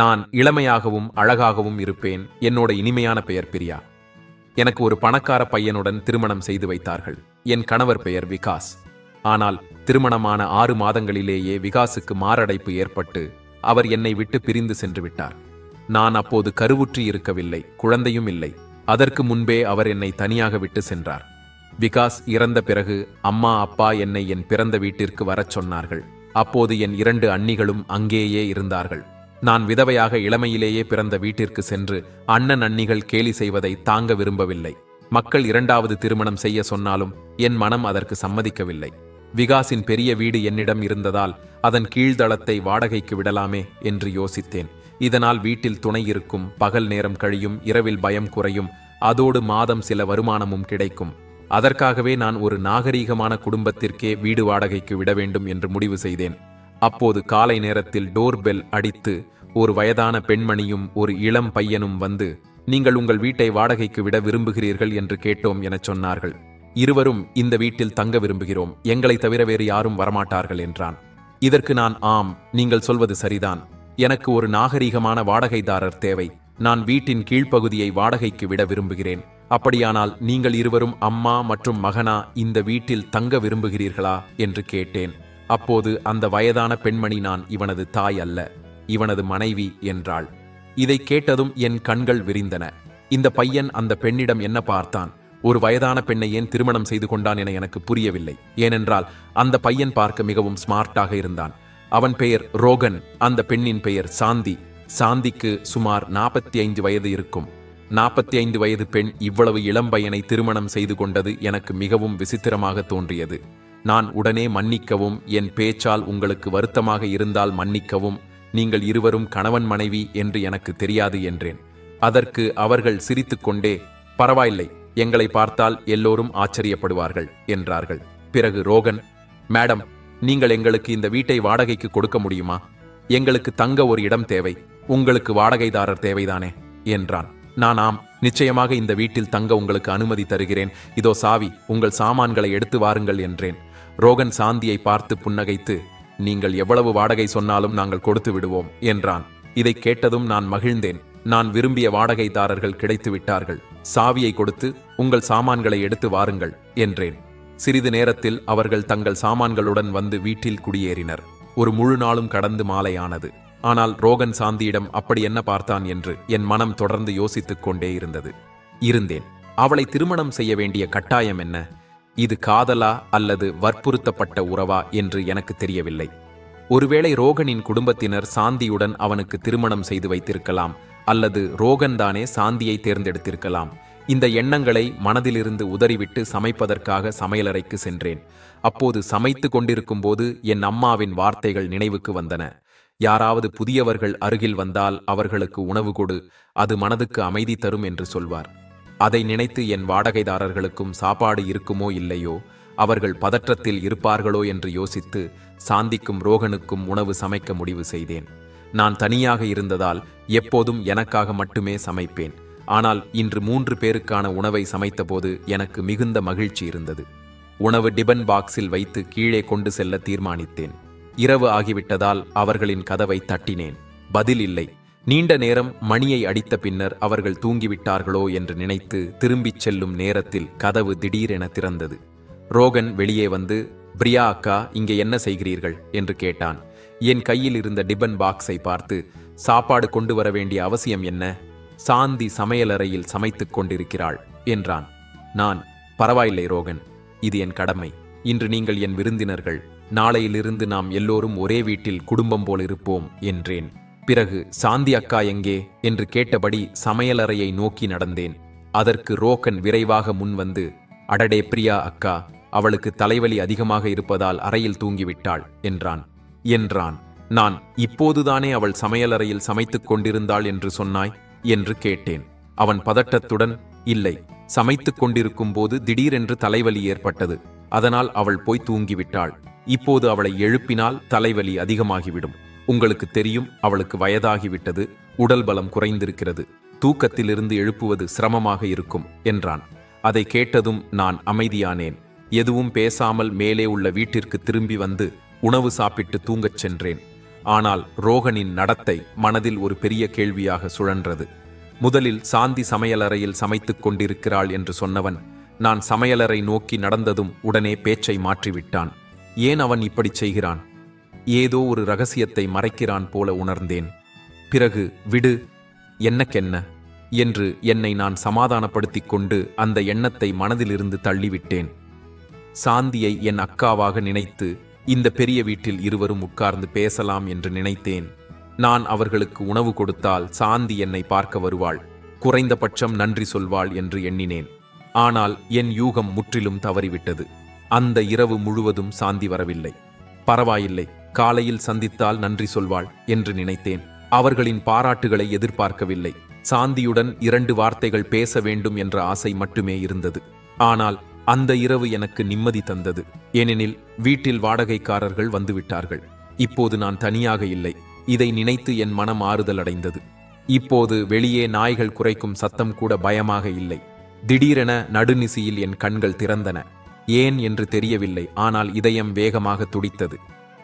நான் இளமையாகவும் அழகாகவும் இருப்பேன். என்னோட இனிமையான பெயர் பிரியா. எனக்கு ஒரு பணக்கார பையனுடன் திருமணம் செய்து வைத்தார்கள். என் கணவர் பெயர் விகாஸ். ஆனால் திருமணமான ஆறு மாதங்களிலேயே விகாசுக்கு மாரடைப்பு ஏற்பட்டு அவர் என்னை விட்டு பிரிந்து சென்று விட்டார். நான் அப்போது கருவுற்றி இருக்கவில்லை குழந்தையும் இல்லை. அதற்கு முன்பே அவர் என்னை தனியாக விட்டு சென்றார். விகாஸ் இறந்த பிறகு அம்மா அப்பா என்னை என் பிறந்த வீட்டிற்கு வரச் சொன்னார்கள். அப்போது என் இரண்டு அண்ணிகளும் அங்கேயே இருந்தார்கள். நான் விதவையாக இளமையிலேயே பிறந்த வீட்டிற்கு சென்று அண்ணன் அண்ணிகள் கேலி செய்வதை தாங்க விரும்பவில்லை. மக்கள் இரண்டாவது திருமணம் செய்ய சொன்னாலும் என் மனம் அதற்கு சம்மதிக்கவில்லை. விகாசின் பெரிய வீடு என்னிடம் இருந்ததால் அதன் கீழ்தளத்தை வாடகைக்கு விடலாமே என்று யோசித்தேன். இதனால் வீட்டில் துணை இருக்கும் பகல் நேரம் கழியும் இரவில் பயம் குறையும் அதோடு மாதம் சில வருமானமும் கிடைக்கும். அதற்காகவே நான் ஒரு நாகரீகமான குடும்பத்திற்கே வீடு வாடகைக்கு விட வேண்டும் என்று முடிவு செய்தேன். அப்போது காலை நேரத்தில் டோர் பெல் அடித்து ஒரு வயதான பெண்மணியும் ஒரு இளம் பையனும் வந்து நீங்கள் உங்கள் வீட்டை வாடகைக்கு விட விரும்புகிறீர்கள் என்று கேட்டோம் எனச் சொன்னார்கள். இருவரும் இந்த வீட்டில் தங்க விரும்புகிறோம். எங்களை தவிர வேறு யாரும் வரமாட்டார்கள் என்றான். இதற்கு நான் ஆம் நீங்கள் சொல்வது சரிதான். எனக்கு ஒரு நாகரீகமான வாடகைதாரர் தேவை. நான் வீட்டின் கீழ்ப்பகுதியை வாடகைக்கு விட விரும்புகிறேன். அப்படியானால் நீங்கள் இருவரும் அம்மா மற்றும் மகனா இந்த வீட்டில் தங்க விரும்புகிறீர்களா? என்று கேட்டேன். அப்போது அந்த வயதான பெண்மணி நான் இவனது தாய் அல்ல. இவனது மனைவி என்றாள். இதை கேட்டதும் என் கண்கள் விரிந்தன. இந்த பையன் அந்த பெண்ணிடம் என்ன பார்த்தான்? ஒரு வயதான பெண்ணை ஏன் திருமணம் செய்து கொண்டான் என எனக்கு புரியவில்லை. ஏனென்றால் அந்த பையன் பார்க்க மிகவும் ஸ்மார்ட்டாக இருந்தான். அவன் பெயர் ரோகன் அந்த பெண்ணின் பெயர் சாந்தி. சாந்திக்கு சுமார் நாற்பத்தி ஐந்து வயது இருக்கும். நாற்பத்தி ஐந்து வயது பெண் இவ்வளவு இளம் பையனை திருமணம் செய்து கொண்டது எனக்கு மிகவும் விசித்திரமாக தோன்றியது. நான் உடனே மன்னிக்கவும் என் பேச்சால் உங்களுக்கு வருத்தமாக இருந்தால் மன்னிக்கவும் நீங்கள் இருவரும் கணவன் மனைவி என்று எனக்கு தெரியாது என்றேன். அதற்கு அவர்கள் சிரித்துக்கொண்டே பரவாயில்லை எங்களை பார்த்தால் எல்லோரும் ஆச்சரியப்படுவார்கள் என்றார்கள். பிறகு ரோகன் மேடம் நீங்கள் எங்களுக்கு இந்த வீட்டை வாடகைக்கு கொடுக்க முடியுமா? எங்களுக்கு தங்க ஒரு இடம் தேவை உங்களுக்கு வாடகைதாரர் தேவைதானே? என்றான். நான் ஆம் நிச்சயமாக இந்த வீட்டில் தங்க உங்களுக்கு அனுமதி தருகிறேன். இதோ சாவி உங்கள் சாமான்களை எடுத்து வாருங்கள் என்றேன். ரோகன் சாந்தியை பார்த்து புன்னகைத்து நீங்கள் எவ்வளவு வாடகை சொன்னாலும் நாங்கள் கொடுத்து விடுவோம் என்றான். இதை கேட்டதும் நான் மகிழ்ந்தேன். நான் விரும்பிய வாடகைதாரர்கள் கிடைத்து விட்டார்கள் சாவியை கொடுத்து உங்கள் சாமான்களை எடுத்து வாருங்கள் என்றேன். சிறிது நேரத்தில் அவர்கள் தங்கள் சாமான்களுடன் வந்து வீட்டில் குடியேறினர். ஒரு முழு நாளும் கடந்து மாலையானது. ஆனால் ரோகன் சாந்தியிடம் அப்படி என்ன பார்த்தான்? என்று என் மனம் தொடர்ந்து யோசித்துக் கொண்டே இருந்தது. இருந்தேன். அவளை திருமணம் செய்ய வேண்டிய கட்டாயம் என்ன? இது காதலா அல்லது வற்புறுத்தப்பட்ட உறவா என்று எனக்கு தெரியவில்லை. ஒருவேளை ரோகனின் குடும்பத்தினர் சாந்தியுடன் அவனுக்கு திருமணம் செய்து வைத்திருக்கலாம் அல்லது ரோகன் தானே சாந்தியை தேர்ந்தெடுத்திருக்கலாம். இந்த எண்ணங்களை மனதிலிருந்து உதறிவிட்டு சமைப்பதற்காக சமையலறைக்கு சென்றேன். அப்போது சமைத்து கொண்டிருக்கும் போது என் அம்மாவின் வார்த்தைகள் நினைவுக்கு வந்தன. யாராவது புதியவர்கள் அருகில் வந்தால் அவர்களுக்கு உணவு கொடு அது மனதுக்கு அமைதி தரும் என்று சொல்வார். அதை நினைத்து என் வாடகைதாரர்களுக்கும் சாப்பாடு இருக்குமோ இல்லையோ? அவர்கள் பதற்றத்தில் இருப்பார்களோ என்று யோசித்து சாந்திக்கும் ரோகனுக்கும் உணவு சமைக்க முடிவு செய்தேன். நான் தனியாக இருந்ததால் எப்போதும் எனக்காக மட்டுமே சமைப்பேன். ஆனால் இன்று மூன்று பேருக்கான உணவை சமைத்தபோது எனக்கு மிகுந்த மகிழ்ச்சி இருந்தது. உணவு டிபன் பாக்ஸில் வைத்து கீழே கொண்டு செல்ல தீர்மானித்தேன். இரவு ஆகிவிட்டதால் அவர்களின் கதவை தட்டினேன். பதில் இல்லை. நீண்ட நேரம் மணியை அடித்த பின்னர் அவர்கள் தூங்கிவிட்டார்களோ என்று நினைத்து திரும்பிச் செல்லும் நேரத்தில் கதவு திடீரென திறந்தது. ரோகன் வெளியே வந்து பிரியா அக்கா இங்கே என்ன செய்கிறீர்கள்? என்று கேட்டான். என் கையில் இருந்த டிபன் பாக்ஸை பார்த்து சாப்பாடு கொண்டு வர வேண்டிய அவசியம் என்ன? சாந்தி சமையலறையில் சமைத்துக் கொண்டிருக்கிறாள் என்றான். நான் பரவாயில்லை ரோகன் இது என் கடமை. இன்று நீங்கள் என் விருந்தினர்கள். நாளையிலிருந்து நாம் எல்லோரும் ஒரே வீட்டில் குடும்பம் போல் இருப்போம் என்றேன். பிறகு சாந்தி அக்கா எங்கே என்று கேட்டபடி சமையலறையை நோக்கி நடந்தேன். அதற்கு ரோகன் விரைவாக முன்வந்து அடடே பிரியா அக்கா அவளுக்கு தலைவலி அதிகமாக இருப்பதால் அறையில் தூங்கிவிட்டாள் என்றான். என்றான். நான் இப்போதுதானே அவள் சமையலறையில் சமைத்துக் கொண்டிருந்தாள் என்று சொன்னாய் என்று கேட்டேன். அவன் பதட்டத்துடன் இல்லை. சமைத்துக் கொண்டிருக்கும் போது திடீரென்று தலைவலி ஏற்பட்டது. அதனால் அவள் போய் தூங்கிவிட்டாள். இப்போது அவளை எழுப்பினால் தலைவலி அதிகமாகிவிடும். உங்களுக்கு தெரியும் அவளுக்கு வயதாகிவிட்டது உடல் பலம் குறைந்திருக்கிறது தூக்கத்திலிருந்து எழுப்புவது சிரமமாக இருக்கும் என்றான். அதை கேட்டதும் நான் அமைதியானேன். எதுவும் பேசாமல் மேலே உள்ள வீட்டிற்கு திரும்பி வந்து உணவு சாப்பிட்டு தூங்கச் சென்றேன். ஆனால் ரோகனின் நடத்தை மனதில் ஒரு பெரிய கேள்வியாக சுழன்றது. முதலில் சாந்தி சமையலறையில் சமைத்துக் கொண்டிருக்கிறாள் என்று சொன்னவன் நான் சமையலறை நோக்கி நடந்ததும் உடனே பேச்சை மாற்றிவிட்டான். ஏன் அவன் இப்படிச் செய்கிறான்? ஏதோ ஒரு ரகசியத்தை மறைக்கிறான் போல உணர்ந்தேன். பிறகு விடு என்னக்கென்ன? என்று என்னை நான் சமாதானப்படுத்திக் கொண்டு அந்த எண்ணத்தை மனதிலிருந்து தள்ளிவிட்டேன். சாந்தியை என் அக்காவாக நினைத்து இந்த பெரிய வீட்டில் இருவரும் உட்கார்ந்து பேசலாம் என்று நினைத்தேன். நான் அவர்களுக்கு உணவு கொடுத்தால் சாந்தி என்னை பார்க்க வருவாள். குறைந்தபட்சம் நன்றி சொல்வாள் என்று எண்ணினேன். ஆனால் என் யூகம் முற்றிலும் தவறிவிட்டது. அந்த இரவு முழுவதும் சாந்தி வரவில்லை. பரவாயில்லை காலையில் சந்தித்தால் நன்றி சொல்வாள் என்று நினைத்தேன். அவர்களின் பாராட்டுகளை எதிர்பார்க்கவில்லை. சாந்தியுடன் இரண்டு வார்த்தைகள் பேச வேண்டும் என்ற ஆசை மட்டுமே இருந்தது. ஆனால் அந்த இரவு எனக்கு நிம்மதி தந்தது. ஏனெனில் வீட்டில் வாடகைக்காரர்கள் வந்துவிட்டார்கள். இப்போது நான் தனியாக இல்லை. இதை நினைத்து என் மனம் ஆறுதல் அடைந்தது. இப்போது வெளியே நாய்கள் குறைக்கும் சத்தம் கூட பயமாக இல்லை. திடீரென நடுநிசியில் என் கண்கள் திறந்தன. ஏன் என்று தெரியவில்லை. ஆனால் இதயம் வேகமாக துடித்தது.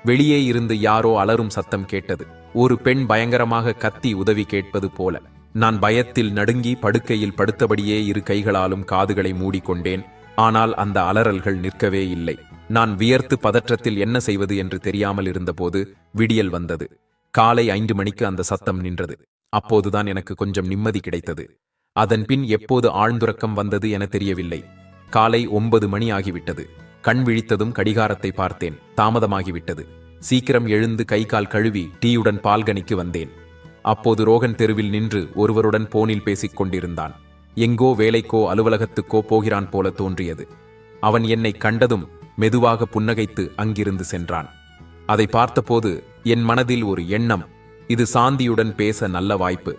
வெளியே இருந்து யாரோ அலறும் சத்தம் கேட்டது. ஒரு பெண் பயங்கரமாக கத்தி உதவி கேட்பது போல. நான் பயத்தில் நடுங்கி படுக்கையில் படுத்தபடியே இரு கைகளாலும் காதுகளை மூடிக்கொண்டேன். ஆனால் அந்த அலறல்கள் நிற்கவே இல்லை. நான் வியர்த்து பதற்றத்தில் என்ன செய்வது என்று தெரியாமல் இருந்தபோது விடியல் வந்தது. காலை ஐந்து மணிக்கு அந்த சத்தம் நின்றது. அப்போதுதான் எனக்கு கொஞ்சம் நிம்மதி கிடைத்தது. அதன் பின் எப்போது ஆழ்ந்துறக்கம் வந்தது என தெரியவில்லை. காலை ஒன்பது மணி ஆகிவிட்டது. கண் விழித்ததும் கடிகாரத்தை பார்த்தேன். தாமதமாகிவிட்டது. சீக்கிரம் எழுந்து கை கால் கழுவி டீயுடன் பால்கனிக்கு வந்தேன். அப்போது ரோகன் தெருவில் நின்று ஒருவருடன் போனில் பேசிக் கொண்டிருந்தான். எங்கோ வேலைக்கோ அலுவலகத்துக்கோ போகிறான் போல தோன்றியது. அவன் என்னை கண்டதும் மெதுவாக புன்னகைத்து அங்கிருந்து சென்றான். அதை பார்த்தபோது என் மனதில் ஒரு எண்ணம் இது சாந்தியுடன் பேச நல்ல வாய்ப்பு.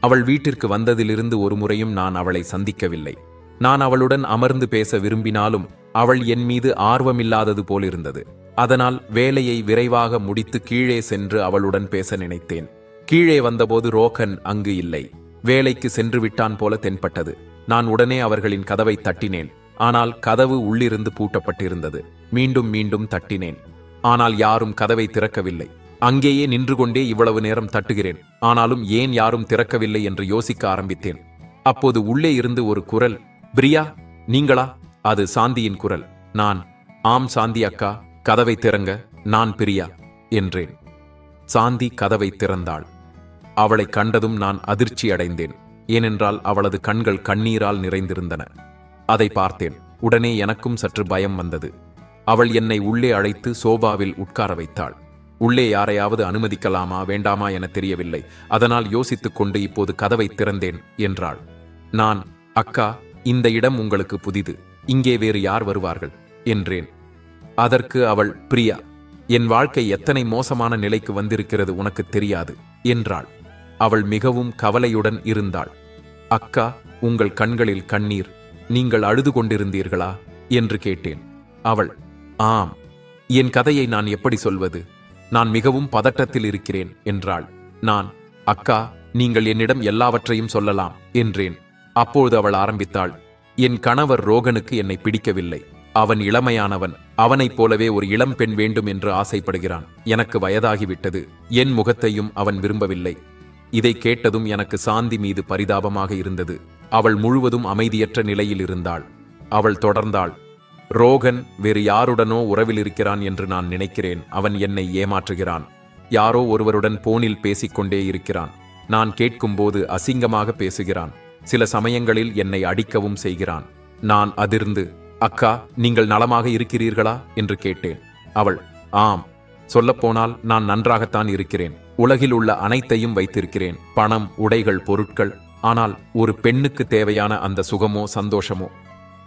அவள் வீட்டிற்கு வந்ததிலிருந்து ஒரு முறையும் நான் அவளை சந்திக்கவில்லை. நான் அவளுடன் அமர்ந்து பேச விரும்பினாலும் அவள் என் மீது ஆர்வமில்லாதது போலிருந்தது. அதனால் வேலையை விரைவாக முடித்து கீழே சென்று அவளுடன் பேச நினைத்தேன். கீழே வந்தபோது ரோகன் அங்கு இல்லை. வேலைக்கு சென்று விட்டான் போல தென்பட்டது. நான் உடனே அவர்களின் கதவை தட்டினேன். ஆனால் கதவு உள்ளிருந்து பூட்டப்பட்டிருந்தது. மீண்டும் மீண்டும் தட்டினேன். ஆனால் யாரும் கதவை திறக்கவில்லை. அங்கேயே நின்று கொண்டே இவ்வளவு நேரம் தட்டுகிறேன். ஆனாலும் ஏன் யாரும் திறக்கவில்லை என்று யோசிக்க ஆரம்பித்தேன். அப்போது உள்ளே இருந்து ஒரு குரல் பிரியா நீங்களா? அது சாந்தியின் குரல். நான் ஆம் சாந்தி அக்கா கதவை திறங்க நான் பிரியா என்றேன். சாந்தி கதவை திறந்தாள். அவளை கண்டதும் நான் அதிர்ச்சி அடைந்தேன். ஏனென்றால் அவளது கண்கள் கண்ணீரால் நிறைந்திருந்தன. அதை பார்த்தேன். உடனே எனக்கும் சற்று பயம் வந்தது. அவள் என்னை உள்ளே அழைத்து சோபாவில் உட்கார வைத்தாள். உள்ளே யாரையாவது அனுமதிக்கலாமா வேண்டாமா என தெரியவில்லை. அதனால் யோசித்துக் கொண்டு இப்போது கதவை திறந்தேன் என்றாள். நான் அக்கா இந்த இடம் உங்களுக்கு புதிது. இங்கே வேறு யார் வருவார்கள்? என்றேன். அதற்கு அவள் பிரியா என் வாழ்க்கை எத்தனை மோசமான நிலைக்கு வந்திருக்கிறது உனக்கு தெரியாது என்றாள். அவள் மிகவும் கவலையுடன் இருந்தாள். அக்கா உங்கள் கண்களில் கண்ணீர் நீங்கள் அழுது கொண்டிருந்தீர்களா? என்று கேட்டேன். அவள் ஆம். என் கதையை நான் எப்படி சொல்வது? நான் மிகவும் பதட்டத்தில் இருக்கிறேன் என்றாள். நான் அக்கா நீங்கள் என்னிடம் எல்லாவற்றையும் சொல்லலாம் என்றேன். அப்பொழுது அவள் ஆரம்பித்தாள். என் கணவர் ரோகனுக்கு என்னை பிடிக்கவில்லை. அவன் இளமையானவன் அவனைப் போலவே ஒரு இளம் பெண் வேண்டும் என்று ஆசைப்படுகிறான். எனக்கு வயதாகிவிட்டது என் முகத்தையும் அவன் விரும்பவில்லை. இதை கேட்டதும் எனக்கு சாந்தி மீது பரிதாபமாக இருந்தது. அவள் முழுவதும் அமைதியற்ற நிலையில் இருந்தாள். அவள் தொடர்ந்தாள் ரோகன் வேறு யாருடனோ உறவில் இருக்கிறான் என்று நான் நினைக்கிறேன். அவன் என்னை ஏமாற்றுகிறான். யாரோ ஒருவருடன் போனில் பேசிக்கொண்டே இருக்கிறான். நான் கேட்கும்போது அசிங்கமாக பேசுகிறான். சில சமயங்களில் என்னை அடிக்கவும் செய்கிறான். நான் அதிர்ந்து அக்கா நீங்கள் நலமாக இருக்கிறீர்களா? என்று கேட்டேன். அவள் ஆம். சொல்லப்போனால் நான் நன்றாகத்தான் இருக்கிறேன். உலகில் உள்ள அனைத்தையும் வைத்திருக்கிறேன். பணம் உடைகள் பொருட்கள். ஆனால் ஒரு பெண்ணுக்கு தேவையான அந்த சுகமோ சந்தோஷமோ?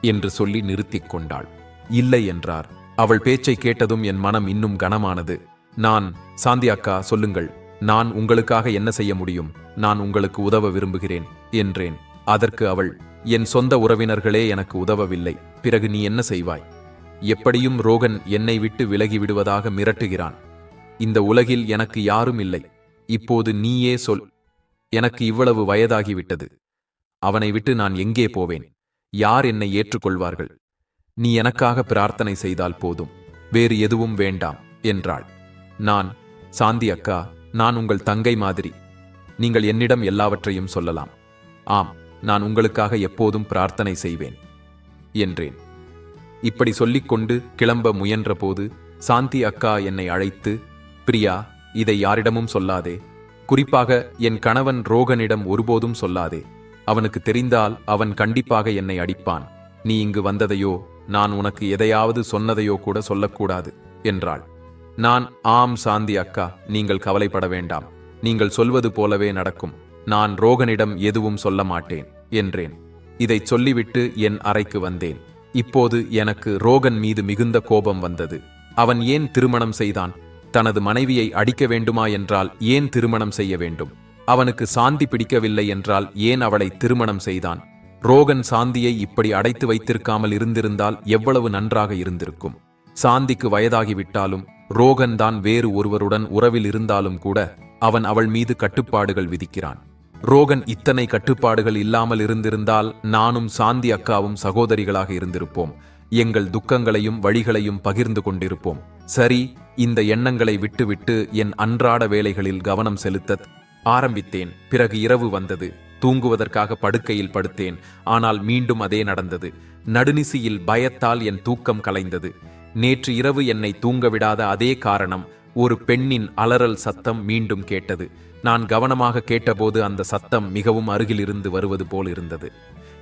என்று சொல்லி நிறுத்திக் கொண்டாள். இல்லை என்றார். அவள் பேச்சை கேட்டதும் என் மனம் இன்னும் கனமானது. நான் சாந்தி அக்கா சொல்லுங்கள். நான் உங்களுக்காக என்ன செய்ய முடியும்? நான் உங்களுக்கு உதவ விரும்புகிறேன் என்றேன். அதற்கு அவள் என் சொந்த உறவினர்களே எனக்கு உதவவில்லை. பிறகு நீ என்ன செய்வாய்? எப்படியும் ரோகன் என்னை விட்டு விலகி விடுவதாக மிரட்டுகிறான். இந்த உலகில் எனக்கு யாரும் இல்லை. இப்போது நீயே சொல். எனக்கு இவ்வளவு வயதாகிவிட்டது. அவனை விட்டு நான் எங்கே போவேன்? யார் என்னை ஏற்றுக்கொள்வார்கள்? நீ எனக்காக பிரார்த்தனை செய்தால் போதும். வேறு எதுவும் வேண்டாம் என்றாள். நான் சாந்தி அக்கா நான் உங்கள் தங்கை மாதிரி. நீங்கள் என்னிடம் எல்லாவற்றையும் சொல்லலாம். ஆம் நான் உங்களுக்காக எப்போதும் பிரார்த்தனை செய்வேன் என்றேன். இப்படி சொல்லிக்கொண்டு கிளம்ப முயன்றபோது சாந்தி அக்கா என்னை அழைத்து பிரியா இதை யாரிடமும் சொல்லாதே. குறிப்பாக என் கணவன் ரோகனிடம் ஒருபோதும் சொல்லாதே. அவனுக்கு தெரிந்தால் அவன் கண்டிப்பாக என்னை அடிப்பான். நீ இங்கு வந்ததையோ நான் உனக்கு எதையாவது சொன்னதையோ கூட சொல்லக்கூடாது என்றாள். நான் ஆம் சாந்தி அக்கா நீங்கள் கவலைப்பட வேண்டாம். நீங்கள் சொல்வது போலவே நடக்கும். நான் ரோகனிடம் எதுவும் சொல்ல மாட்டேன் என்றேன். இதைச் சொல்லிவிட்டு என் அறைக்கு வந்தேன். இப்போது எனக்கு ரோகன் மீது மிகுந்த கோபம் வந்தது. அவன் ஏன் திருமணம் செய்தான்? தனது மனைவியை அடிக்க வேண்டுமா என்றால் ஏன் திருமணம் செய்ய வேண்டும்? அவனுக்கு சாந்தி பிடிக்கவில்லை என்றால் ஏன் அவளை திருமணம் செய்தான்? ரோகன் சாந்தியை இப்படி அடைத்து வைத்திருக்காமல் இருந்திருந்தால் எவ்வளவு நன்றாக இருந்திருக்கும்? சாந்திக்கு வயதாகிவிட்டாலும் ரோகன் தான் வேறு ஒருவருடன் உறவில் இருந்தாலும் கூட அவன் அவள் மீது கட்டுப்பாடுகள் விதிக்கிறான். ரோகன் இத்தனை கட்டுப்பாடுகள் இல்லாமல் இருந்திருந்தால் நானும் சாந்தி அக்காவும் சகோதரிகளாக இருந்திருப்போம். எங்கள் துக்கங்களையும் வழிகளையும் பகிர்ந்து கொண்டிருப்போம். சரி இந்த எண்ணங்களை விட்டுவிட்டு என் அன்றாட வேலைகளில் கவனம் செலுத்த ஆரம்பித்தேன். பிறகு இரவு வந்தது. தூங்குவதற்காக படுக்கையில் படுத்தேன். ஆனால் மீண்டும் அதே நடந்தது. நடுநிசியில் பயத்தால் என் தூக்கம் கலைந்தது. நேற்று இரவு என்னை தூங்கவிடாத அதே காரணம் ஒரு பெண்ணின் அலறல் சத்தம் மீண்டும் கேட்டது. நான் கவனமாக கேட்டபோது அந்த சத்தம் மிகவும் அருகிலிருந்து வருவது போல் இருந்தது.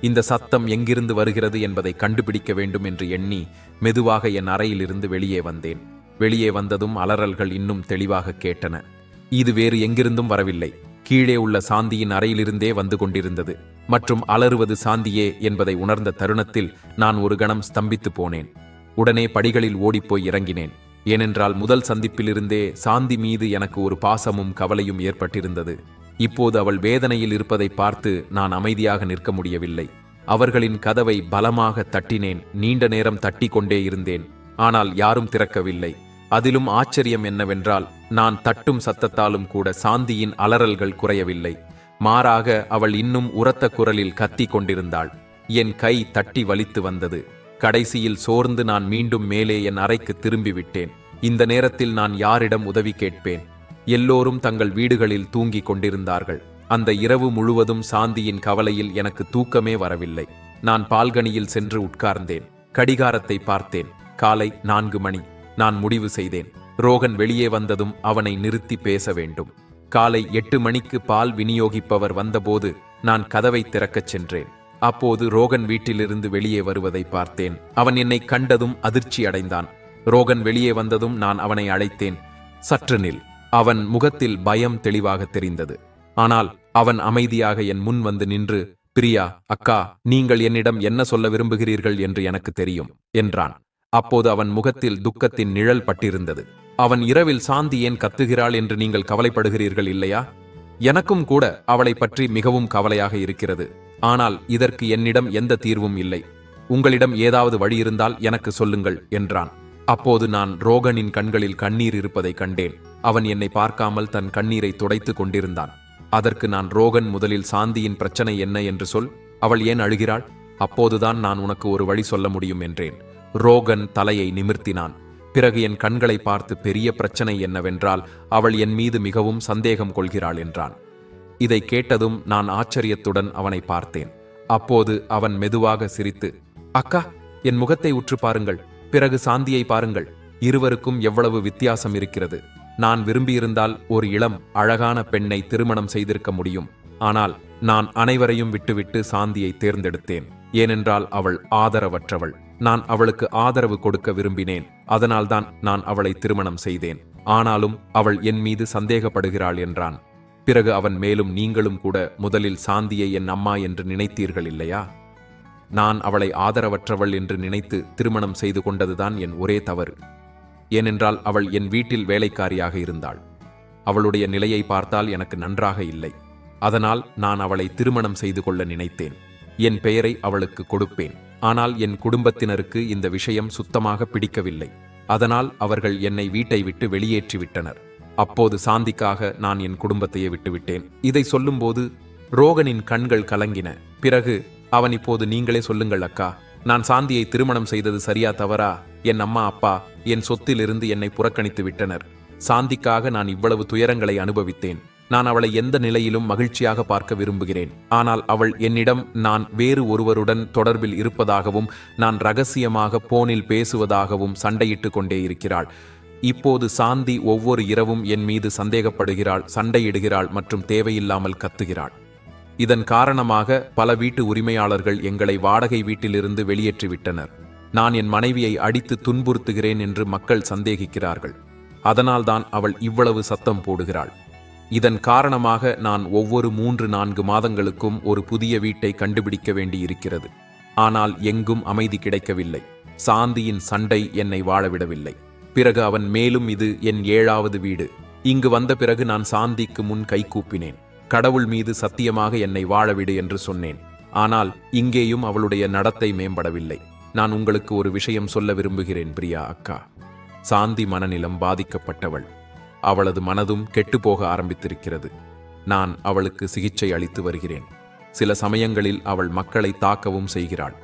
இந்த சத்தம் எங்கிருந்து வருகிறது என்பதை கண்டுபிடிக்க வேண்டும் என்று எண்ணி மெதுவாக என் அறையிலிருந்து வெளியே வந்தேன். வெளியே வந்ததும் அலறல்கள் இன்னும் தெளிவாக கேட்டன. இது வேறு எங்கிருந்தும் வரவில்லை. கீழே உள்ள சாந்தியின் அறையிலிருந்தே வந்து கொண்டிருந்தது. மற்றும் அலறுவது சாந்தியே என்பதை உணர்ந்த தருணத்தில் நான் ஒரு கணம் ஸ்தம்பித்து போனேன். உடனே படிகளில் ஓடிப்போய் இறங்கினேன். ஏனென்றால் முதல் சந்திப்பிலிருந்தே சாந்தி மீது எனக்கு ஒரு பாசமும் கவலையும் ஏற்பட்டிருந்தது. இப்போது அவள் வேதனையில் இருப்பதை பார்த்து நான் அமைதியாக நிற்க முடியவில்லை. அவர்களின் கதவை பலமாக தட்டினேன். நீண்ட நேரம் தட்டி கொண்டே இருந்தேன். ஆனால் யாரும் திறக்கவில்லை. அதிலும் ஆச்சரியம் என்னவென்றால் நான் தட்டும் சத்தத்தாலும் கூட சாந்தியின் அலறல்கள் குறையவில்லை. மாறாக அவள் இன்னும் உரத்த குரலில் கத்தி கொண்டிருந்தாள் என் கை தட்டி வலித்து வந்தது. கடைசியில் சோர்ந்து நான் மீண்டும் மேலே என் அறைக்கு திரும்பிவிட்டேன். இந்த நேரத்தில் நான் யாரிடம் உதவி கேட்பேன்? எல்லோரும் தங்கள் வீடுகளில் தூங்கிக் கொண்டிருந்தார்கள். அந்த இரவு முழுவதும் சாந்தியின் கவலையில் எனக்கு தூக்கமே வரவில்லை. நான் பால்கனியில் சென்று உட்கார்ந்தேன். கடிகாரத்தை பார்த்தேன். காலை நான்கு மணி. நான் முடிவு செய்தேன். ரோகன் வெளியே வந்ததும் அவனை நிறுத்தி பேச வேண்டும். காலை எட்டு மணிக்கு பால் விநியோகிப்பவர் வந்தபோது நான் கதவை திறக்கச் சென்றேன். அப்போது ரோகன் வீட்டிலிருந்து வெளியே வருவதை பார்த்தேன். அவன் என்னை கண்டதும் அதிர்ச்சி அடைந்தான். ரோகன் வெளியே வந்ததும் நான் அவனை அழைத்தேன். சற்று நில். அவன் முகத்தில் பயம் தெளிவாக தெரிந்தது. ஆனால் அவன் அமைதியாக என் முன் வந்து நின்று பிரியா அக்கா நீங்கள் என்னிடம் என்ன சொல்ல விரும்புகிறீர்கள் என்று எனக்கு தெரியும் என்றான். அப்போது அவன் முகத்தில் துக்கத்தின் நிழல் பட்டிருந்தது. அவன் இரவில் சாந்தி ஏன் கத்துகிறாள் என்று நீங்கள் கவலைப்படுகிறீர்கள் இல்லையா? எனக்கும் கூட அவளை பற்றி மிகவும் கவலையாக இருக்கிறது. ஆனால் இதற்கு என்னிடம் எந்த தீர்வும் இல்லை. உங்களிடம் ஏதாவது வழி இருந்தால் எனக்கு சொல்லுங்கள் என்றான். அப்போது நான் ரோகனின் கண்களில் கண்ணீர் இருப்பதை கண்டேன். அவன் என்னை பார்க்காமல் தன் கண்ணீரை துடைத்துக் கொண்டிருந்தான். அதற்கு நான் ரோகன் முதலில் சாந்தியின் பிரச்சனை என்ன என்று சொல். அவள் ஏன் அழுகிறாள்? அப்போதுதான் நான் உனக்கு ஒரு வழி சொல்ல முடியும் என்றேன். ரோகன் தலையை நிமிர்த்தினான். பிறகு என் கண்களை பார்த்து பெரிய பிரச்சனை என்னவென்றால் அவள் என் மீது மிகவும் சந்தேகம் கொள்கிறாள் என்றான். இதை கேட்டதும் நான் ஆச்சரியத்துடன் அவனை பார்த்தேன். அப்போது அவன் மெதுவாக சிரித்து அக்கா என் முகத்தை உற்று பாருங்கள். பிறகு சாந்தியை பாருங்கள். இருவருக்கும் எவ்வளவு வித்தியாசம் இருக்கிறது. நான் விரும்பியிருந்தால் ஒரு இளம் அழகான பெண்ணை திருமணம் செய்திருக்க முடியும். ஆனால் நான் அனைவரையும் விட்டுவிட்டு சாந்தியை தேர்ந்தெடுத்தேன். ஏனென்றால் அவள் ஆதரவற்றவள். நான் அவளுக்கு ஆதரவு கொடுக்க விரும்பினேன். அதனால்தான் நான் அவளை திருமணம் செய்தேன். ஆனாலும் அவள் என் மீது சந்தேகப்படுகிறாள் என்றான். பிறகு அவன் மேலும் நீங்களும் கூட முதலில் சாந்தியை என் அம்மா என்று நினைத்தீர்கள் இல்லையா? நான் அவளை ஆதரவற்றவள் என்று நினைத்து திருமணம் செய்து கொண்டதுதான் என் ஒரே தவறு. ஏனென்றால் அவள் என் வீட்டில் வேலைக்காரியாக இருந்தாள். அவளுடைய நிலையை பார்த்தால் எனக்கு நன்றாக இல்லை. அதனால் நான் அவளை திருமணம் செய்து கொள்ள நினைத்தேன். என் பெயரை அவளுக்கு கொடுப்பேன். ஆனால் என் குடும்பத்தினருக்கு இந்த விஷயம் சுத்தமாக பிடிக்கவில்லை. அதனால் அவர்கள் என்னை வீட்டை விட்டு வெளியேற்றிவிட்டனர். அப்போது சாந்திக்காக நான் என் குடும்பத்தையே விட்டுவிட்டேன். இதை சொல்லும்போது ரோகனின் கண்கள் கலங்கின. பிறகு அவன் இப்போது நீங்களே சொல்லுங்கள் அக்கா. நான் சாந்தியை திருமணம் செய்தது சரியா தவறா? என் அம்மா அப்பா என் சொத்திலிருந்து என்னை புறக்கணித்து விட்டனர். சாந்திக்காக நான் இவ்வளவு துயரங்களை அனுபவித்தேன். நான் அவளை எந்த நிலையிலும் மகிழ்ச்சியாக பார்க்க விரும்புகிறேன். ஆனால் அவள் என்னிடம் நான் வேறு ஒருவருடன் தொடர்பில் இருப்பதாகவும் நான் ரகசியமாக போனில் பேசுவதாகவும் சண்டையிட்டு கொண்டே இருக்கிறாள். இப்போது சாந்தி ஒவ்வொரு இரவும் என் மீது சந்தேகப்படுகிறாள் சண்டையிடுகிறாள் மற்றும் தேவையில்லாமல் கத்துகிறாள். இதன் காரணமாக பல வீட்டு உரிமையாளர்கள் எங்களை வாடகை வீட்டிலிருந்து வெளியேற்றிவிட்டனர். நான் என் மனைவியை அடித்து துன்புறுத்துகிறேன் என்று மக்கள் சந்தேகிக்கிறார்கள். அதனால்தான் அவள் இவ்வளவு சத்தம் போடுகிறாள். இதன் காரணமாக நான் ஒவ்வொரு மூன்று நான்கு மாதங்களுக்கும் ஒரு புதிய வீட்டை கண்டுபிடிக்க வேண்டியிருக்கிறது. ஆனால் எங்கும் அமைதி கிடைக்கவில்லை. சாந்தியின் சண்டை என்னை வாழவிடவில்லை. பிறகு அவன் மேலும் இது என் ஏழாவது வீடு. இங்கு வந்த பிறகு நான் சாந்திக்கு முன் கைகூப்பினேன் கடவுள் மீது சத்தியமாக என்னை வாழவிடு என்று சொன்னேன். ஆனால் இங்கேயும் அவளுடைய நடத்தை மேம்படவில்லை. நான் உங்களுக்கு ஒரு விஷயம் சொல்ல விரும்புகிறேன் பிரியா அக்கா. சாந்தி மனநிலம் பாதிக்கப்பட்டவள். அவளது மனதும் கெட்டுப்போக ஆரம்பித்திருக்கிறது. நான் அவளுக்கு சிகிச்சை அளித்து வருகிறேன். சில சமயங்களில் அவள் மக்களை தாக்கவும் செய்கிறாள்.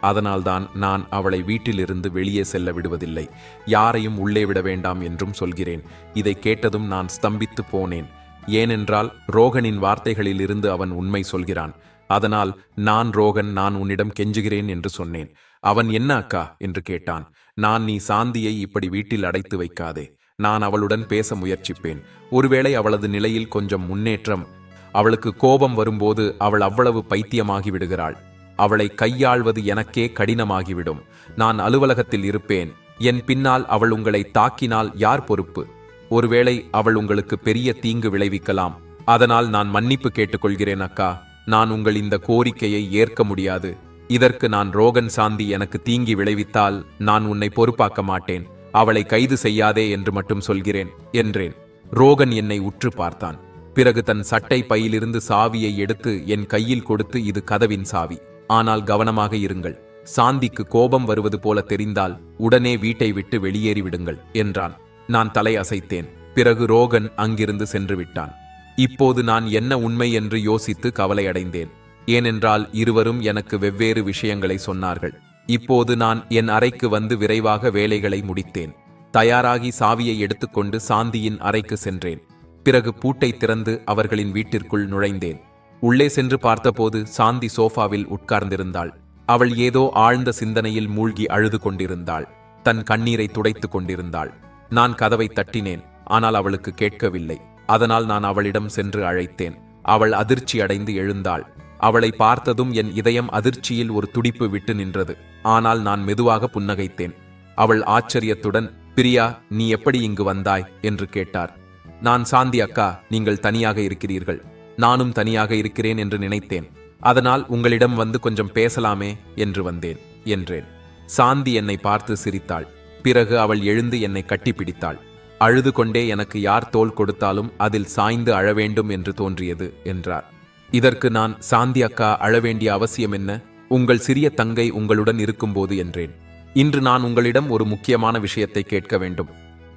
அதனால்தான் நான் அவளை வீட்டிலிருந்து வெளியே செல்ல விடுவதில்லை. யாரையும் உள்ளே விட வேண்டாம் என்றும் சொல்கிறேன். இதை கேட்டதும் நான் ஸ்தம்பித்து போனேன். ஏனென்றால் ரோகனின் வார்த்தைகளில் இருந்து அவன் உண்மை சொல்கிறான். அதனால் நான் ரோகன் நான் உன்னிடம் கெஞ்சுகிறேன் என்று சொன்னேன். அவன் என்ன அக்கா? என்று கேட்டான். நான் நீ சாந்தியை இப்படி வீட்டில் அடைத்து வைக்காதே. நான் அவளுடன் பேச முயற்சிப்பேன். ஒருவேளை அவளது நிலையில் கொஞ்சம் முன்னேற்றம் அவளுக்கு கோபம் வரும்போது அவள் அவ்வளவு பைத்தியமாகி விடுகிறாள். அவளை கையாள்வது எனக்கே கடினமாகிவிடும். நான் அலுவலகத்தில் இருப்பேன். என் பின்னால் அவள் உங்களை தாக்கினால் யார் பொறுப்பு? ஒருவேளை அவள் உங்களுக்கு பெரிய தீங்கு விளைவிக்கலாம். அதனால் நான் மன்னிப்பு கேட்டுக்கொள்கிறேன் அக்கா. நான் உங்கள் இந்த கோரிக்கையை ஏற்க முடியாது. இதற்கு நான் ரோகன் சாந்தி எனக்கு தீங்கி விளைவித்தால் நான் உன்னை பொறுப்பாக்க மாட்டேன். அவளை கைது செய்யாதே என்று மட்டும் சொல்கிறேன் என்றேன். ரோகன் என்னை உற்று பார்த்தான். பிறகு தன் சட்டை பையிலிருந்து சாவியை எடுத்து என் கையில் கொடுத்து இது கதவின் சாவி. ஆனால் கவனமாக இருங்கள். சாந்திக்கு கோபம் வருவது போல தெரிந்தால் உடனே வீட்டை விட்டு வெளியேறிவிடுங்கள் என்றான். நான் தலை அசைத்தேன். பிறகு ரோகன் அங்கிருந்து சென்று விட்டான். இப்போது நான் என்ன உண்மை என்று யோசித்து கவலையடைந்தேன். ஏனென்றால் இருவரும் எனக்கு வெவ்வேறு விஷயங்களை சொன்னார்கள். இப்போது நான் என் அறைக்கு வந்து விரைவாக வேலைகளை முடித்தேன். தயாராகி சாவியை எடுத்துக்கொண்டு சாந்தியின் அறைக்கு சென்றேன். பிறகு பூட்டை திறந்து அவர்களின் வீட்டிற்குள் நுழைந்தேன். உள்ளே சென்று பார்த்தபோது சாந்தி சோஃபாவில் உட்கார்ந்திருந்தாள். அவள் ஏதோ ஆழ்ந்த சிந்தனையில் மூழ்கி அழுது கொண்டிருந்தாள். தன் கண்ணீரை துடைத்துக் கொண்டிருந்தாள். நான் கதவை தட்டினேன் ஆனால் அவளுக்கு கேட்கவில்லை. அதனால் நான் அவளிடம் சென்று அழைத்தேன். அவள் அதிர்ச்சி அடைந்து எழுந்தாள். அவளை பார்த்ததும் என் இதயம் அதிர்ச்சியில் ஒரு துடிப்பு விட்டு நின்றது. ஆனால் நான் மெதுவாக புன்னகைத்தேன். அவள் ஆச்சரியத்துடன் பிரியா நீ எப்படி இங்கு வந்தாய்? என்று கேட்டார். நான் சாந்தி அக்கா நீங்கள் தனியாக இருக்கிறீர்கள். நானும் தனியாக இருக்கிறேன் என்று நினைத்தேன். அதனால் உங்களிடம் வந்து கொஞ்சம் பேசலாமே என்று வந்தேன் என்றேன். சாந்தி என்னை பார்த்து சிரித்தாள். பிறகு அவள் எழுந்து என்னை கட்டிப்பிடித்தாள். அழுது கொண்டே எனக்கு யார் தோல் கொடுத்தாலும் அதில் சாய்ந்து அழவேண்டும் என்று தோன்றியது என்றார். இதற்கு நான் சாந்தி அக்கா அழவேண்டிய அவசியம் என்ன? உங்கள் சிறிய தங்கை உங்களுடன் இருக்கும்போது என்றேன். இன்று நான் உங்களிடம் ஒரு முக்கியமான விஷயத்தை கேட்க வேண்டும்.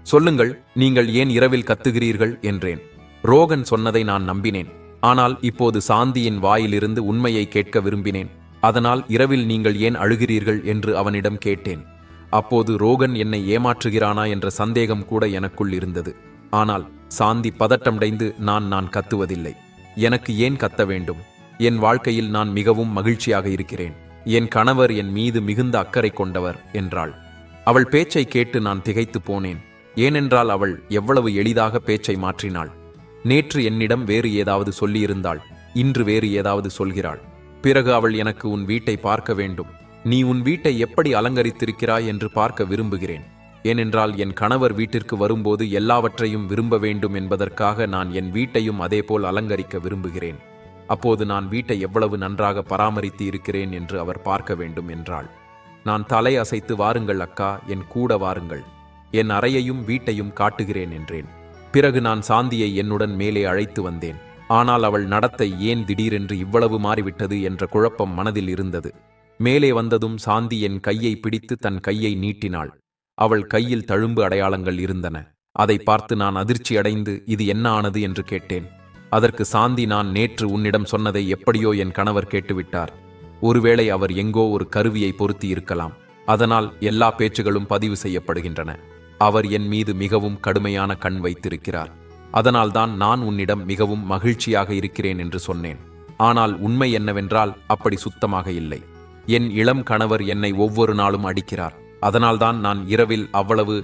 சொல்லுங்கள் நீங்கள் ஏன் இரவில் கத்துகிறீர்கள்? என்றேன். ரோகன் சொன்னதை நான் நம்பினேன். ஆனால் இப்போது சாந்தியின் வாயிலிருந்து உண்மையை கேட்க விரும்பினேன். அதனால் இரவில் நீங்கள் ஏன் அழுகிறீர்கள் என்று அவனிடம் கேட்டேன். அப்போது ரோகன் என்னை ஏமாற்றுகிறானா என்ற சந்தேகம் கூட எனக்குள் இருந்தது. ஆனால் சாந்தி பதட்டமடைந்து நான் நான் கத்துவதில்லை. எனக்கு ஏன் கத்த வேண்டும்? என் வாழ்க்கையில் நான் மிகவும் மகிழ்ச்சியாக இருக்கிறேன். என் கணவர் என் மீது மிகுந்த அக்கறை கொண்டவர் என்றாள். அவள் பேச்சை கேட்டு நான் திகைத்து போனேன். ஏனென்றால் அவள் எவ்வளவு எளிதாக பேச்சை மாற்றினாள். நேற்று என்னிடம் வேறு ஏதாவது சொல்லியிருந்தாள். இன்று வேறு ஏதாவது சொல்கிறாள். பிறகு அவள் எனக்கு உன் வீட்டை பார்க்க வேண்டும். நீ உன் வீட்டை எப்படி அலங்கரித்திருக்கிறாய் என்று பார்க்க விரும்புகிறேன். ஏனென்றால் என் கணவர் வீட்டிற்கு வரும்போது எல்லாவற்றையும் விரும்ப வேண்டும் என்பதற்காக நான் என் வீட்டையும் அதேபோல் அலங்கரிக்க விரும்புகிறேன். அப்போது நான் வீட்டை எவ்வளவு நன்றாக பராமரித்து இருக்கிறேன் என்று அவர் பார்க்க வேண்டும் என்றாள். நான் தலை அசைத்து வாருங்கள் அக்கா என் கூட வாருங்கள். என் அறையையும் வீட்டையும் காட்டுகிறேன் என்றேன். பிறகு நான் சாந்தியை என்னுடன் மேலே அழைத்து வந்தேன். ஆனால் அவள் நடத்தை ஏன் திடீரென்று இவ்வளவு மாறிவிட்டது என்ற குழப்பம் மனதில் இருந்தது. மேலே வந்ததும் சாந்தி என் கையை பிடித்து தன் கையை நீட்டினாள். அவள் கையில் தழும்பு அடையாளங்கள் இருந்தன. அதை பார்த்து நான் அதிர்ச்சி அடைந்து இது என்ன ஆனது என்று கேட்டேன். அதற்கு சாந்தி நான் நேற்று உன்னிடம் சொன்னதை எப்படியோ என் கணவர் கேட்டுவிட்டார். ஒருவேளை அவர் எங்கோ ஒரு கருவியை பொருத்தி இருக்கலாம். அதனால் எல்லா பேச்சுகளும் பதிவு செய்யப்படுகின்றன. அவர் என் மீது மிகவும் கடுமையான கண் வைத்திருக்கிறார். அதனால்தான் நான் உன்னிடம் மிகவும் மகிழ்ச்சியாக இருக்கிறேன் என்று சொன்னேன். ஆனால் உண்மை என்னவென்றால் அப்படி சுத்தமாக இல்லை. என் இளம் கணவர் என்னை ஒவ்வொரு நாளும் அடிக்கிறார். அதனால்தான் நான் இரவில் அவ்வளவு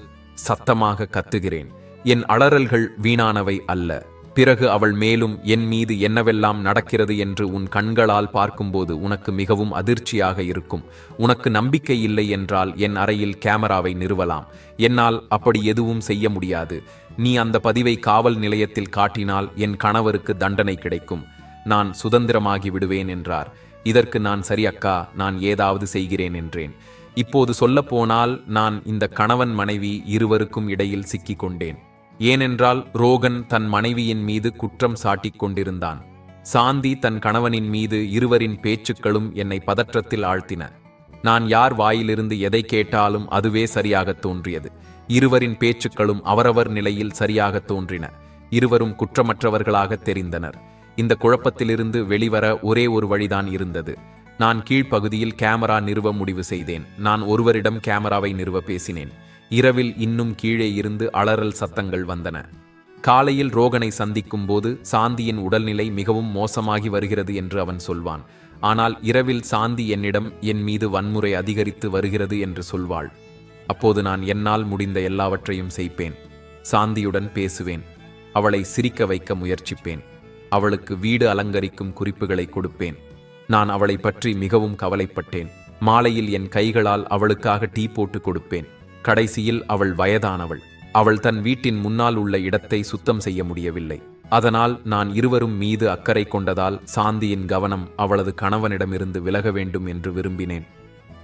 சத்தமாக கத்துகிறேன். என் அலறல்கள் வீணானவை அல்ல. பிறகு அவள் மேலும் என் மீது என்னவெல்லாம் நடக்கிறது என்று உன் கண்களால் பார்க்கும்போது உனக்கு மிகவும் அதிர்ச்சியாக இருக்கும். உனக்கு நம்பிக்கை இல்லை என்றால் என் அறையில் கேமராவை நிறுவலாம். என்னால் அப்படி எதுவும் செய்ய முடியாது. நீ அந்த பதிவை காவல் நிலையத்தில் காட்டினால் என் கணவருக்கு தண்டனை கிடைக்கும். நான் சுதந்திரமாகி விடுவேன் என்றார். இதற்கு நான் சரி அக்கா நான் ஏதாவது செய்கிறேன் என்றேன். இப்போது சொல்லப்போனால் நான் இந்த கணவன் மனைவி இருவருக்கும் இடையில் சிக்கிக்கொண்டேன். ஏனென்றால் ரோகன் தன் மனைவியின் மீது குற்றம் சாட்டிக் கொண்டிருந்தான். சாந்தி தன் கணவனின் மீது இருவரின் பேச்சுக்களும் என்னை பதற்றத்தில் ஆழ்த்தின. நான் யார் வாயிலிருந்து எதை கேட்டாலும் அதுவே சரியாக தோன்றியது. இருவரின் பேச்சுக்களும் அவரவர் நிலையில் சரியாக தோன்றின. இருவரும் குற்றமற்றவர்களாக தெரிந்தனர். இந்த குழப்பத்திலிருந்து வெளிவர ஒரே ஒரு வழிதான் இருந்தது. நான் கீழ்ப்பகுதியில் கேமரா நிறுவ முடிவு செய்தேன். நான் ஒருவரிடம் கேமராவை நிறுவ பேசினேன். இரவில் இன்னும் கீழே இருந்து அலறல் சத்தங்கள் வந்தன. காலையில் ரோகனை சந்திக்கும் போது சாந்தியின் உடல்நிலை மிகவும் மோசமாகி வருகிறது என்று அவன் சொல்வான். ஆனால் இரவில் சாந்தி என்னிடம் என் மீது வன்முறை அதிகரித்து வருகிறது என்று சொல்வாள். அப்போது நான் என்னால் முடிந்த எல்லாவற்றையும் செய்ப்பேன். சாந்தியுடன் பேசுவேன். அவளை சிரிக்க வைக்க முயற்சிப்பேன். அவளுக்கு வீடு அலங்கரிக்கும் குறிப்புகளை கொடுப்பேன். நான் அவளை பற்றி மிகவும் கவலைப்பட்டேன். மாலையில் என் கைகளால் அவளுக்காக டீ போட்டு கொடுப்பேன். கடைசியில் அவள் வயதானவள். அவள் தன் வீட்டின் முன்னால் உள்ள இடத்தை சுத்தம் செய்ய முடியவில்லை. அதனால் நான் இருவரும் மீது அக்கறை கொண்டதால் சாந்தியின் கவனம் அவளது கணவனிடமிருந்து விலக வேண்டும் என்று விரும்பினேன்.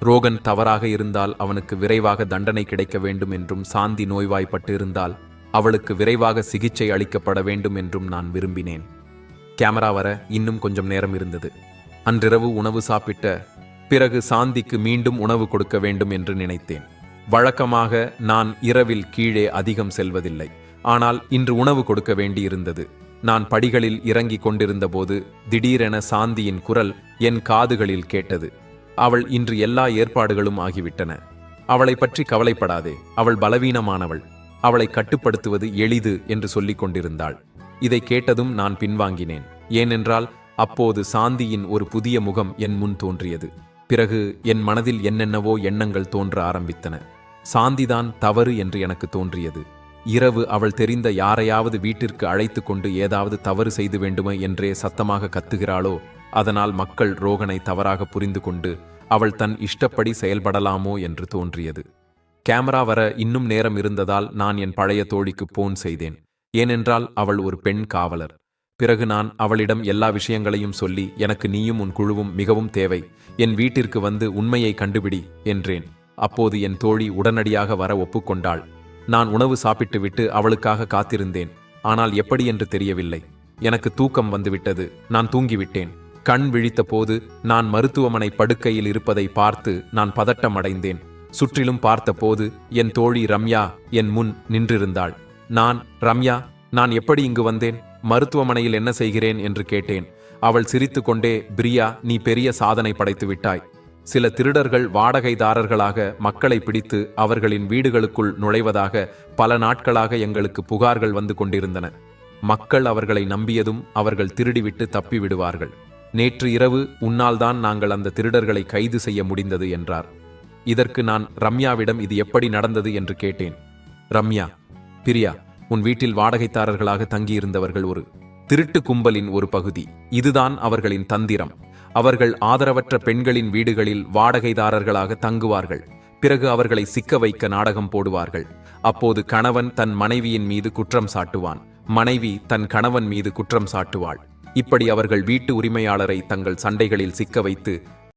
ரோகன் தவறாக இருந்தால் அவனுக்கு விரைவாக தண்டனை கிடைக்க வேண்டும் என்றும் சாந்தி நோய்வாய்ப்பட்டு இருந்தால் அவளுக்கு விரைவாக சிகிச்சை அளிக்கப்பட வேண்டும் என்றும் நான் விரும்பினேன். கேமரா வர இன்னும் கொஞ்சம் நேரம் இருந்தது. அன்றிரவு உணவு சாப்பிட்ட பிறகு சாந்திக்கு மீண்டும் உணவு கொடுக்க வேண்டும் என்று நினைத்தேன். வழக்கமாக நான் இரவில் கீழே அதிகம் செல்வதில்லை. ஆனால் இன்று உணவு கொடுக்க வேண்டியிருந்தது. நான் படிகளில் இறங்கிக் கொண்டிருந்தபோது திடீரென சாந்தியின் குரல் என் காதுகளில் கேட்டது. அவள் இன்று எல்லா ஏற்பாடுகளும் ஆகிவிட்டன. அவளை பற்றி கவலைப்படாதே. அவள் பலவீனமானவள். அவளை கட்டுப்படுத்துவது எளிது என்று சொல்லிக் கொண்டிருந்தாள். இதை கேட்டதும் நான் பின்வாங்கினேன். ஏனென்றால் அப்போது சாந்தியின் ஒரு புதிய முகம் என் முன் தோன்றியது. பிறகு என் மனதில் என்னென்னவோ எண்ணங்கள் தோன்ற ஆரம்பித்தன. சாந்திதான் தவறு என்று எனக்கு தோன்றியது. இரவு அவள் தெரிந்த யாரையாவது வீட்டிற்கு அழைத்து கொண்டு ஏதாவது தவறு செய்து வேண்டுமே என்றே சத்தமாக கத்துகிறாளோ அதனால் மக்கள் ரோகனை தவறாக புரிந்து கொண்டு அவள் தன் இஷ்டப்படி செயல்படலாமோ என்று தோன்றியது. கேமரா வர இன்னும் நேரம் இருந்ததால் நான் என் பழைய தோழிக்கு போன் செய்தேன். ஏனென்றால் அவள் ஒரு பெண் காவலர். பிறகு நான் அவளிடம் எல்லா விஷயங்களையும் சொல்லி எனக்கு நீயும் உன் குழுவும் மிகவும் தேவை. என் வீட்டிற்கு வந்து உண்மையை கண்டுபிடி என்றேன். அப்போது என் தோழி உடனடியாக வர ஒப்புக்கொண்டாள். நான் உணவு சாப்பிட்டுவிட்டு அவளுக்காக காத்திருந்தேன். ஆனால் எப்படி என்று தெரியவில்லை. எனக்கு தூக்கம் வந்துவிட்டது. நான் தூங்கிவிட்டேன். கண் விழித்த போது நான் மருத்துவமனை படுக்கையில் இருப்பதை பார்த்து நான் பதட்டம் அடைந்தேன் சுற்றிலும் பார்த்தபோது என் தோழி ரம்யா என் முன் நின்றிருந்தாள். நான் ரம்யா நான் எப்படி இங்கு வந்தேன்? மருத்துவமனையில் என்ன செய்கிறேன்? என்று கேட்டேன். அவள் சிரித்துக்கொண்டே பிரியா நீ பெரிய சாதனை படைத்து விட்டாய் சில திருடர்கள் வாடகைதாரர்களாக மக்களை பிடித்து அவர்களின் வீடுகளுக்குள் நுழைவதாக பல நாட்களாக எங்களுக்கு புகார்கள் வந்து கொண்டிருந்தன. மக்கள் அவர்களை நம்பியதும் அவர்கள் திருடிவிட்டு தப்பி விடுவார்கள் நேற்று இரவு உன்னால்தான் நாங்கள் அந்த திருடர்களை கைது செய்ய முடிந்தது என்றார். இதற்கு நான் ரம்யாவிடம் இது எப்படி நடந்தது என்று கேட்டேன். ரம்யா பிரியா உன் வீட்டில் வாடகைதாரர்களாக தங்கியிருந்தவர்கள் ஒரு திருட்டு கும்பலின் ஒரு பகுதி. இதுதான் அவர்களின் தந்திரம். அவர்கள் ஆதரவற்ற பெண்களின் வீடுகளில் வாடகைதாரர்களாக தங்குவார்கள். பிறகு அவர்களை சிக்க வைக்க நாடகம் போடுவார்கள். அப்போது கணவன் தன் மனைவியின் மீது குற்றம் சாட்டுவான். மனைவி தன் கணவன் மீது குற்றம் சாட்டுவாள். இப்படி அவர்கள் வீட்டு உரிமையாளரை தங்கள் சண்டைகளில் சிக்க வைத்து